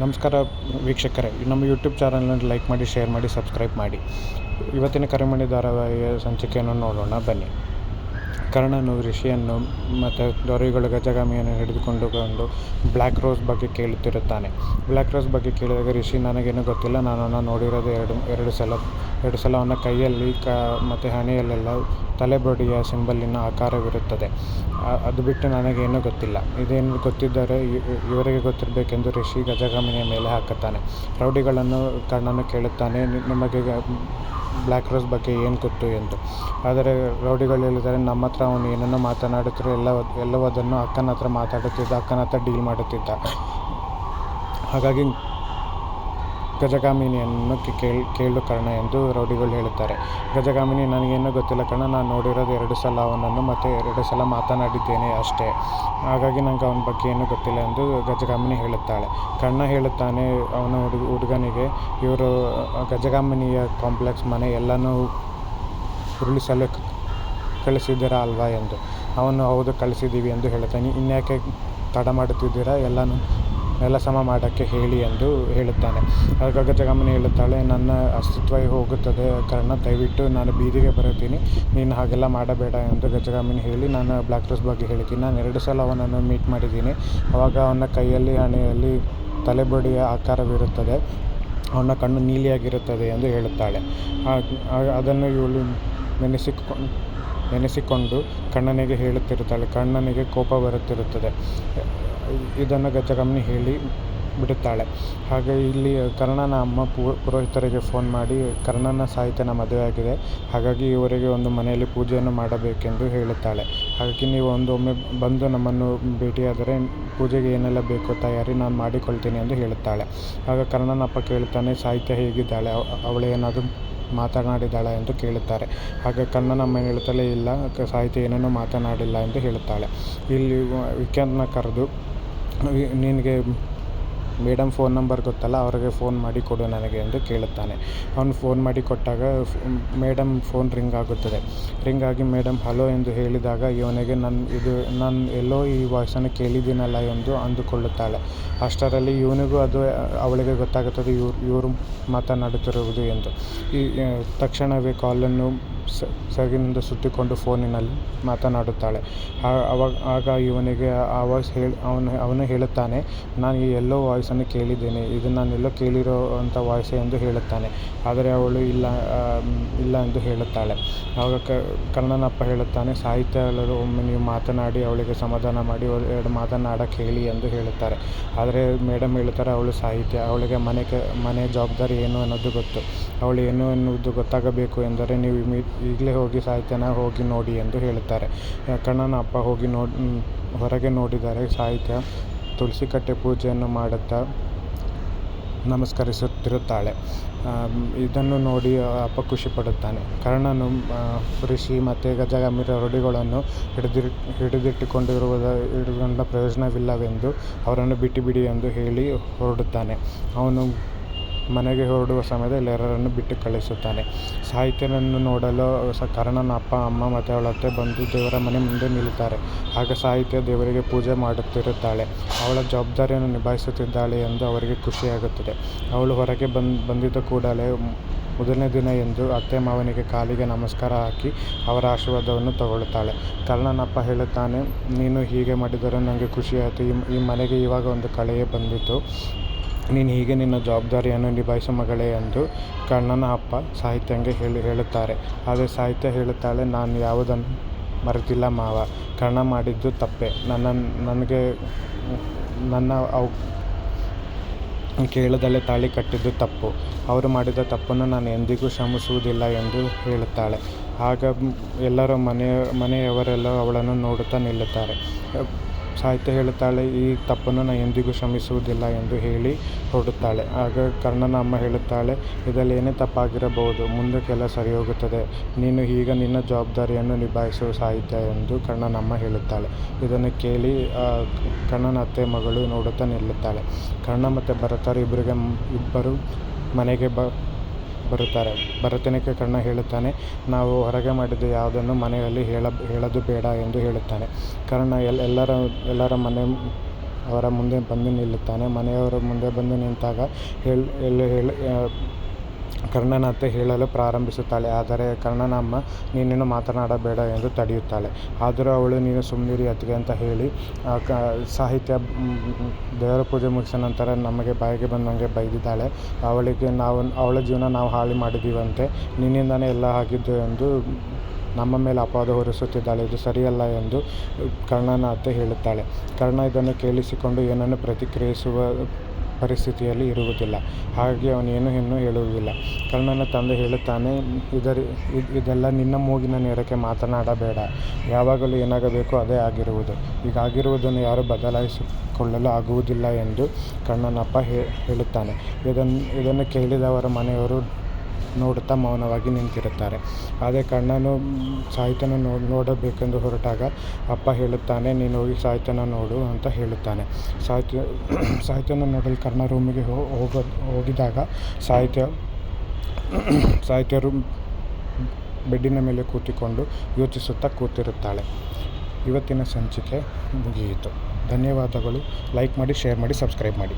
ನಮಸ್ಕಾರ ವೀಕ್ಷಕರೇ. ನಮ್ಮ ಯೂಟ್ಯೂಬ್ ಚಾನಲ್ನ ಲೈಕ್ ಮಾಡಿ ಶೇರ್ ಮಾಡಿ ಸಬ್ಸ್ಕ್ರೈಬ್ ಮಾಡಿ. ಇವತ್ತಿನ ಕರಿಮಣಿ ಧಾರಾವಾಹಿಯ ಸಂಚಿಕೆಯನ್ನು ನೋಡೋಣ. ಬನ್ನಿ. ಕರ್ಣನು ಋಷಿಯನ್ನು ಮತ್ತು ದೊರೆಗಳು ಗಜಗಾಮಿಯನ್ನು ಹಿಡಿದುಕೊಂಡು ಬಂದು ಬ್ಲ್ಯಾಕ್ ರೋಸ್ ಬಗ್ಗೆ ಕೇಳುತ್ತಿರುತ್ತಾನೆ. ಬ್ಲ್ಯಾಕ್ ರೋಸ್ ಬಗ್ಗೆ ಕೇಳಿದಾಗ ಋಷಿ, ನನಗೇನು ಗೊತ್ತಿಲ್ಲ ನಾನು ಅವನ್ನ ನೋಡಿರೋದು ಎರಡು ಎರಡು ಸಲ ಎರಡು ಸಲ ಅವನ ಕೈಯಲ್ಲಿ ಕ, ಮತ್ತು ಹಣೆಯಲ್ಲೆಲ್ಲ ತಲೆಬಡಿಯ ಸಿಂಬಲ್ಲಿನ ಆಕಾರವಿರುತ್ತದೆ. ಅದು ಬಿಟ್ಟು ನನಗೇನು ಗೊತ್ತಿಲ್ಲ. ಇದೇನು ಗೊತ್ತಿದ್ದರೆ ಇವರಿಗೆ ಗೊತ್ತಿರಬೇಕೆಂದು ಋಷಿ ಗಜಗಾಮಿನಿಯ ಮೇಲೆ ಹಾಕುತ್ತಾನೆ. ರೌಡಿಗಳನ್ನು ಕರ್ಣನು ಕೇಳುತ್ತಾನೆ, "ನಿ- ನಿಮಗೆ ಬ್ಲ್ಯಾಕ್ ರೋಸ್ ಬಗ್ಗೆ ಏನು ಗೊತ್ತು ಎಂದು. ಆದರೆ ರೌಡಿಗಳು ಹೇಳಿದರೆ, ನಮ್ಮ ಹತ್ರ ಅವನು ಏನನ್ನು ಮಾತನಾಡುತ್ತಿರೋ ಎಲ್ಲ ಎಲ್ಲವದನ್ನು ಅಕ್ಕನ ಹತ್ರ ಮಾತಾಡುತ್ತಿದ್ದ, ಅಕ್ಕನ ಹತ್ರ ಡೀಲ್ ಮಾಡುತ್ತಿದ್ದ. ಹಾಗಾಗಿ ಗಜಗಾಮಿನಿಯನ್ನು ಕೇಳಿ, ಕೇಳ್ ಕರ್ಣ ಎಂದು ರೌಡಿಗಳು ಹೇಳುತ್ತಾರೆ. ಗಜಗಾಮಿನಿ, ನನಗೇನು ಗೊತ್ತಿಲ್ಲ ಕಣ ನಾನು ನೋಡಿರೋದು ಎರಡು ಸಲ ಅವನನ್ನು ಮತ್ತು ಎರಡು ಸಲ ಮಾತನಾಡಿದ್ದೇನೆ ಅಷ್ಟೇ. ಹಾಗಾಗಿ ನನಗೆ ಅವನ ಬಗ್ಗೆ ಏನೂ ಗೊತ್ತಿಲ್ಲ ಎಂದು ಗಜಗಾಮಿನಿ ಹೇಳುತ್ತಾಳೆ. ಕಣ್ಣ ಹೇಳುತ್ತಾನೆ, ಅವನ ಹುಡುಗ, ಹುಡುಗನಿಗೆ, ಇವರು ಗಜಗಾಮಿನಿಯ ಕಾಂಪ್ಲೆಕ್ಸ್ ಮನೆ, ಎಲ್ಲನೂ ಉರುಳಿಸಲು ಕಳಿಸಿದ್ದೀರಾ ಅಲ್ವಾ ಎಂದು. ಅವನು, ಹೌದು, ಕಳಿಸಿದ್ದೀವಿ ಎಂದು ಹೇಳುತ್ತಾನೆ. ಇನ್ಯಾಕೆ ತಡ ಮಾಡುತ್ತಿದ್ದೀರಾ? ಎಲ್ಲನೂ ಎಲ್ಲ ಸಮ ಮಾಡೋಕ್ಕೆ ಹೇಳಿ ಎಂದು ಹೇಳುತ್ತಾನೆ. ಆಗ ಗಜಗಾಮಿನಿ ಹೇಳುತ್ತಾಳೆ, ನನ್ನ ಅಸ್ತಿತ್ವ ಹೋಗುತ್ತದೆ, ಕಾರಣ ದಯವಿಟ್ಟು ನಾನು ಬೀದಿಗೆ ಬರುತ್ತೀನಿ, ನೀನು ಹಾಗೆಲ್ಲ ಮಾಡಬೇಡ ಎಂದು ಗಜಗಾಮಿನಿ ಹೇಳಿ ನಾನು ಬ್ಲ್ಯಾಕ್ ರೋಸ್ ಬಗ್ಗೆ ಹೇಳ್ತೀನಿ ನಾನು ಎರಡು ಸಲ ಅವನನ್ನು ಮೀಟ್ ಮಾಡಿದ್ದೀನಿ. ಅವಾಗ ಅವನ ಕೈಯಲ್ಲಿ ಹಣೆಯಲ್ಲಿ ತಲೆಬಡಿಯ ಆಕಾರವಿರುತ್ತದೆ, ಅವನ ಕಣ್ಣು ನೀಲಿಯಾಗಿರುತ್ತದೆ ಎಂದು ಹೇಳುತ್ತಾಳೆ. ಅದನ್ನು ಇವಳು ನೆನೆಸಿಕೊಂಡು ನೆನೆಸಿಕೊಂಡು ಕಣ್ಣನಿಗೆ ಹೇಳುತ್ತಿರುತ್ತಾಳೆ. ಕಣ್ಣನಿಗೆ ಕೋಪ ಬರುತ್ತಿರುತ್ತದೆ. ಇದನ್ನು ಗಜಗಮ್ಮನಿ ಹೇಳಿ ಬಿಡುತ್ತಾಳೆ. ಹಾಗೆ ಇಲ್ಲಿ ಕರ್ಣನ ಅಮ್ಮ ಪುರೋಹಿತರಿಗೆ ಫೋನ್ ಮಾಡಿ, ಕರ್ಣನ ಸಾಹಿತ್ಯನ ಮದುವೆಯಾಗಿದೆ. ಹಾಗಾಗಿ ಇವರಿಗೆ ಒಂದು ಮನೆಯಲ್ಲಿ ಪೂಜೆಯನ್ನು ಮಾಡಬೇಕೆಂದು ಹೇಳುತ್ತಾಳೆ. ಹಾಗಾಗಿ ನೀವು ಒಂದೊಮ್ಮೆ ಬಂದು ನಮ್ಮನ್ನು ಭೇಟಿಯಾದರೆ ಪೂಜೆಗೆ ಏನೆಲ್ಲ ಬೇಕೋ ತಯಾರಿ ನಾನು ಮಾಡಿಕೊಳ್ತೀನಿ ಎಂದು ಹೇಳುತ್ತಾಳೆ. ಆಗ ಕರ್ಣನ ಅಪ್ಪ ಕೇಳುತ್ತಾನೆ, ಸಾಹಿತ್ಯ ಹೇಗಿದ್ದಾಳೆ? ಅವ- ಅವಳು ಏನಾದರೂ ಮಾತನಾಡಿದ್ದಾಳ ಎಂದು ಕೇಳುತ್ತಾರೆ. ಆಗ ಕಣ್ಣನಮ್ಮ ಅಮ್ಮ ಹೇಳುತ್ತಾಳೆ ಇಲ್ಲ ಸಾಹಿತಿ ಏನನ್ನೂ ಮಾತನಾಡಿಲ್ಲ ಎಂದು ಹೇಳುತ್ತಾಳೆ. ಇಲ್ಲಿ ವಿಖ್ಯಾತನ ಕರೆದು ನಿನಗೆ ಮೇಡಮ್ ಫೋನ್ ನಂಬರ್ ಗೊತ್ತಲ್ಲ, ಅವರಿಗೆ ಫೋನ್ ಮಾಡಿ ಕೊಡು ನನಗೆ ಎಂದು ಕೇಳುತ್ತಾನೆ. ಅವನು ಫೋನ್ ಮಾಡಿ ಕೊಟ್ಟಾಗ ಮೇಡಮ್ ಫೋನ್ ರಿಂಗ್ ಆಗುತ್ತದೆ. ರಿಂಗ್ ಆಗಿ ಮೇಡಮ್ ಹಲೋ ಎಂದು ಹೇಳಿದಾಗ ಇವನಿಗೆ ನನ್ನ ಇದು ನಾನು ಎಲ್ಲೋ ಈ ವಾಯ್ಸನ್ನು ಕೇಳಿದ್ದೀನಲ್ಲ ಎಂದು ಅಂದುಕೊಳ್ಳುತ್ತಾಳೆ. ಅಷ್ಟರಲ್ಲಿ ಇವನಿಗೂ ಅದು, ಅವಳಿಗೆ ಗೊತ್ತಾಗುತ್ತದೆ ಇವ್ರು, ಇವರು ಮಾತನಾಡುತ್ತಿರುವುದು ಎಂದು. ಈ, ತಕ್ಷಣವೇ ಕಾಲನ್ನು ಸ ಸಗಿನಿಂದ ಸುತ್ತಿಕೊಂಡು ಫೋನಿನಲ್ಲಿ ಮಾತನಾಡುತ್ತಾಳೆ. ಆವಾಗ ಆಗ ಇವನಿಗೆ ಆ ವಾಯ್ಸ್ ಹೇಳಿ, ಅವನು ಅವನು ಹೇಳುತ್ತಾನೆ, ನಾನು ಈ ಎಲ್ಲೋ ವಾಯ್ಸನ್ನು ಕೇಳಿದ್ದೇನೆ. ಇದು ನಾನು ಎಲ್ಲೋ ಕೇಳಿರೋ ಅಂಥ ವಾಯ್ಸೇ ಎಂದು ಹೇಳುತ್ತಾನೆ. ಆದರೆ ಅವಳು ಇಲ್ಲ ಇಲ್ಲ ಎಂದು ಹೇಳುತ್ತಾಳೆ. ಆವಾಗ ಕರ್ಣನಪ್ಪ ಹೇಳುತ್ತಾನೆ ಸಾಹಿತ್ಯ ಎಲ್ಲರೂ ಒಮ್ಮೆ ನೀವು ಮಾತನಾಡಿ, ಅವಳಿಗೆ ಸಮಾಧಾನ ಮಾಡಿ ಎರಡು ಮಾತನಾಡಕ್ಕೆ ಹೇಳಿ ಎಂದು ಹೇಳುತ್ತಾರೆ. ಆದರೆ ಮೇಡಮ್ ಹೇಳುತ್ತಾರೆ, ಅವಳು ಸಾಹಿತ್ಯ, ಅವಳಿಗೆ ಮನೆ ಮನೆ ಜವಾಬ್ದಾರಿ ಏನು ಅನ್ನೋದು ಗೊತ್ತು. ಅವಳು ಏನು ಎನ್ನುವುದು ಗೊತ್ತಾಗಬೇಕು ಎಂದರೆ ನೀವು ಇಮಿ ಈಗಲೇ ಹೋಗಿ ಸಾಹಿತ್ಯನ ಹೋಗಿ ನೋಡಿ ಎಂದು ಹೇಳುತ್ತಾರೆ. ಕಣ್ಣನ ಅಪ್ಪ ಹೋಗಿ ನೋಡಿ ಹೊರಗೆ ನೋಡಿದರೆ ಸಾಹಿತ್ಯ ತುಳಸಿ ಕಟ್ಟೆ ಪೂಜೆಯನ್ನು ಮಾಡುತ್ತಾ ನಮಸ್ಕರಿಸುತ್ತಿರುತ್ತಾಳೆ. ಇದನ್ನು ನೋಡಿ ಅಪ್ಪ ಖುಷಿ ಪಡುತ್ತಾನೆ. ಕರ್ಣನು ಋಷಿ ಮತ್ತು ಗಜಗಾಮಿರ ರೊಡಿಗಳನ್ನು ಹಿಡಿದಿ ಹಿಡಿದಿಟ್ಟುಕೊಂಡಿರುವುದ, ಹಿಡಿದುಕೊಂಡ ಪ್ರಯೋಜನವಿಲ್ಲವೆಂದು ಅವರನ್ನು ಬಿಟ್ಟು ಬಿಡಿ ಎಂದು ಹೇಳಿ ಹೊರಡುತ್ತಾನೆ. ಅವನು ಮನೆಗೆ ಹೊರಡುವ ಸಮಯದಲ್ಲಿ ಎಲ್ಲರನ್ನು ಬಿಟ್ಟು ಕಳಿಸುತ್ತಾನೆ. ಸಾಹಿತ್ಯನನ್ನು ನೋಡಲು ಸ ಕರ್ಣನ ಅಪ್ಪ, ಅಮ್ಮ ಮತ್ತು ಅವಳ ಅತ್ತೆ ಬಂದು ದೇವರ ಮನೆ ಮುಂದೆ ನಿಲ್ಲುತ್ತಾರೆ. ಆಗ ಸಾಹಿತ್ಯ ದೇವರಿಗೆ ಪೂಜೆ ಮಾಡುತ್ತಿರುತ್ತಾಳೆ. ಅವಳ ಜವಾಬ್ದಾರಿಯನ್ನು ನಿಭಾಯಿಸುತ್ತಿದ್ದಾಳೆ ಎಂದು ಅವರಿಗೆ ಖುಷಿಯಾಗುತ್ತದೆ. ಅವಳು ಹೊರಗೆ ಬಂದು, ಬಂದಿದ್ದ ಕೂಡಲೇ ಮೊದಲನೇ ದಿನ ಎಂದು ಅತ್ತೆ ಮಾವನಿಗೆ ಕಾಲಿಗೆ ನಮಸ್ಕಾರ ಹಾಕಿ ಅವರ ಆಶೀರ್ವಾದವನ್ನು ತಗೊಳ್ಳುತ್ತಾಳೆ. ಕರ್ಣನಪ್ಪ ಹೇಳುತ್ತಾನೆ, ನೀನು ಹೀಗೆ ಮಾಡಿದರೆ ನನಗೆ ಖುಷಿಯಾಯಿತು. ಈ ಈ ಮನೆಗೆ ಇವಾಗ ಒಂದು ಕಳೆಯೇ ಬಂದಿತ್ತು. ನೀನು ಹೀಗೆ ನಿನ್ನ ಜವಾಬ್ದಾರಿಯನ್ನು ನಿಭಾಯಿಸು ಮಗಳೇ ಎಂದು ಕಣ್ಣನ ಅಪ್ಪ ಸಾಹಿತ್ಯಂಗೆ ಹೇಳಿ, ಹೇಳುತ್ತಾರೆ. ಆದರೆ ಸಾಹಿತ್ಯ ಹೇಳುತ್ತಾಳೆ, ನಾನು ಯಾವುದನ್ನು ಮರೆತಿಲ್ಲ ಮಾವ. ಕರ್ಣ ಮಾಡಿದ್ದು ತಪ್ಪೆ. ನನ್ನ, ನನಗೆ, ನನ್ನ ಅವು, ಕೇಳದಲ್ಲೇ ತಾಳಿ ಕಟ್ಟಿದ್ದು ತಪ್ಪು. ಅವರು ಮಾಡಿದ ತಪ್ಪನ್ನು ನಾನು ಎಂದಿಗೂ ಕ್ಷಮಿಸುವುದಿಲ್ಲ ಎಂದು ಹೇಳುತ್ತಾಳೆ. ಆಗ ಎಲ್ಲರೂ ಮನೆಯ, ಮನೆಯವರೆಲ್ಲ ಅವಳನ್ನು ನೋಡುತ್ತಾ ನಿಲ್ಲುತ್ತಾರೆ. ಸಾಹಿತ್ಯ ಹೇಳುತ್ತಾಳೆ, ಈ ತಪ್ಪನ್ನು ನಾನು ಎಂದಿಗೂ ಕ್ಷಮಿಸುವುದಿಲ್ಲ ಎಂದು ಹೇಳಿ ಹೊರಡುತ್ತಾಳೆ. ಆಗ ಕರ್ಣನ ಅಮ್ಮ ಹೇಳುತ್ತಾಳೆ, ಇದರಲ್ಲಿ ಏನೇ ತಪ್ಪಾಗಿರಬಹುದು, ಮುಂದಕ್ಕೆಲ್ಲ ಸರಿ ಹೋಗುತ್ತದೆ ನೀನು ಈಗ ನಿನ್ನ ಜವಾಬ್ದಾರಿಯನ್ನು ನಿಭಾಯಿಸುವ ಸಾಹಿತ್ಯ ಎಂದು ಕರ್ಣನ ಅಮ್ಮ ಹೇಳುತ್ತಾಳೆ. ಇದನ್ನು ಕೇಳಿ ಕಣ್ಣನ ಅತ್ತೆ ಮಗಳು ನೋಡುತ್ತಾ ನಿಲ್ಲುತ್ತಾಳೆ. ಕರ್ಣ ಮತ್ತು ಭರತರು ಇಬ್ಬರಿಗೆ ಇಬ್ಬರು ಮನೆಗೆ ಬ ಬರುತ್ತಾರೆ. ಭರತನಿಗೆ ಕರ್ಣ ಹೇಳುತ್ತಾನೆ, ನಾವು ಹೊರಗೆ ಮಾಡಿದ್ದು ಯಾವುದನ್ನು ಮನೆಯಲ್ಲಿ ಹೇಳ, ಹೇಳೋದು ಬೇಡ ಎಂದು ಹೇಳುತ್ತಾನೆ. ಕರ್ಣ ಎಲ್, ಎಲ್ಲರ ಎಲ್ಲರ ಮನೆ, ಅವರ ಮುಂದೆ ಬಂದು ನಿಲ್ಲುತ್ತಾನೆ. ಮನೆಯವರ ಮುಂದೆ ಬಂದು ನಿಂತಾಗ ಹೇಳಿ ಹೇಳಿ ಹೇಳಿ ಕರ್ಣನ ಅತ್ತೆ ಹೇಳಲು ಪ್ರಾರಂಭಿಸುತ್ತಾಳೆ, ಆದರೆ ಕರ್ಣನಮ್ಮ ನೀನೇನು ಮಾತನಾಡಬೇಡ ಎಂದು ತಡೆಯುತ್ತಾಳೆ. ಆದರೂ ಅವಳು, ನೀನು ಸುಮ್ಮನಿರಿ ಅತ್ತಿಗೆ ಅಂತ ಹೇಳಿ ಕ, ಸಾಹಿತ್ಯ ದೇವರ ಪೂಜೆ ಮುಗಿಸಿದ ನಂತರ ನಮಗೆ ಬಾಯಿಗೆ ಬಂದಂಗೆ ಬೈದಿದ್ದಾಳೆ. ಅವಳಿಗೆ ನಾವು, ಅವಳ ಜೀವನ ನಾವು ಹಾಳು ಮಾಡಿದ್ದೀವಂತೆ, ನಿನ್ನಿಂದನೇ ಎಲ್ಲ ಆಗಿದ್ದು ಎಂದು ನಮ್ಮ ಮೇಲೆ ಅಪವಾದ ಹೊರಿಸುತ್ತಿದ್ದಾಳೆ. ಇದು ಸರಿಯಲ್ಲ ಎಂದು ಕರ್ಣನ ಅತ್ತೆ ಹೇಳುತ್ತಾಳೆ. ಕರ್ಣ ಇದನ್ನು ಕೇಳಿಸಿಕೊಂಡು ಏನನ್ನು ಪ್ರತಿಕ್ರಿಯಿಸುವ ಪರಿಸ್ಥಿತಿಯಲ್ಲಿ ಇರುವುದಿಲ್ಲ. ಹಾಗೆ ಅವನೇನು ಇನ್ನೂ ಹೇಳುವುದಿಲ್ಲ. ಕರ್ಣನ ತಂದೆ ಹೇಳುತ್ತಾನೆ, ಇದರ ಇದೆಲ್ಲ ನಿನ್ನ ಮೂಗಿನ ನೇರಕ್ಕೆ ಮಾತನಾಡಬೇಡ. ಯಾವಾಗಲೂ ಏನಾಗಬೇಕು ಅದೇ ಆಗಿರುವುದು. ಈಗಾಗಿರುವುದನ್ನು ಯಾರೂ ಬದಲಾಯಿಸಿಕೊಳ್ಳಲು ಆಗುವುದಿಲ್ಲ ಎಂದು ಕರ್ಣನಪ್ಪ ಹೇಳುತ್ತಾನೆ. ಇದನ್ನು ಇದನ್ನು ಕೇಳಿದವರ ಮನೆಯವರು ನೋಡುತ್ತಾ ಮೌನವಾಗಿ ನಿಂತಿರುತ್ತಾರೆ. ಅದೇ ಕಣ್ಣನು ಸಾಹಿತ್ಯನ ನೋಡಿ ನೋಡಬೇಕೆಂದು ಹೊರಟಾಗ ಅಪ್ಪ ಹೇಳುತ್ತಾನೆ, ನೀನು ಹೋಗಿ ಸಾಹಿತ್ಯನ ನೋಡು ಅಂತ ಹೇಳುತ್ತಾನೆ. ಸಾಹಿತ್ಯ ಸಾಹಿತ್ಯನ ನೋಡಲು ಕರ್ಣ ರೂಮಿಗೆ ಹೋಗ, ಹೋಗಿದಾಗ ಸಾಹಿತ್ಯ ಸಾಹಿತ್ಯ ರೂಮ್ ಬೆಡ್ಡಿನ ಮೇಲೆ ಕೂತಿಕೊಂಡು ಯೋಚಿಸುತ್ತಾ ಕೂತಿರುತ್ತಾಳೆ. ಇವತ್ತಿನ ಸಂಚಿಕೆ ಮುಗಿಯಿತು. ಧನ್ಯವಾದಗಳು. ಲೈಕ್ ಮಾಡಿ, ಶೇರ್ ಮಾಡಿ, ಸಬ್ಸ್ಕ್ರೈಬ್ ಮಾಡಿ.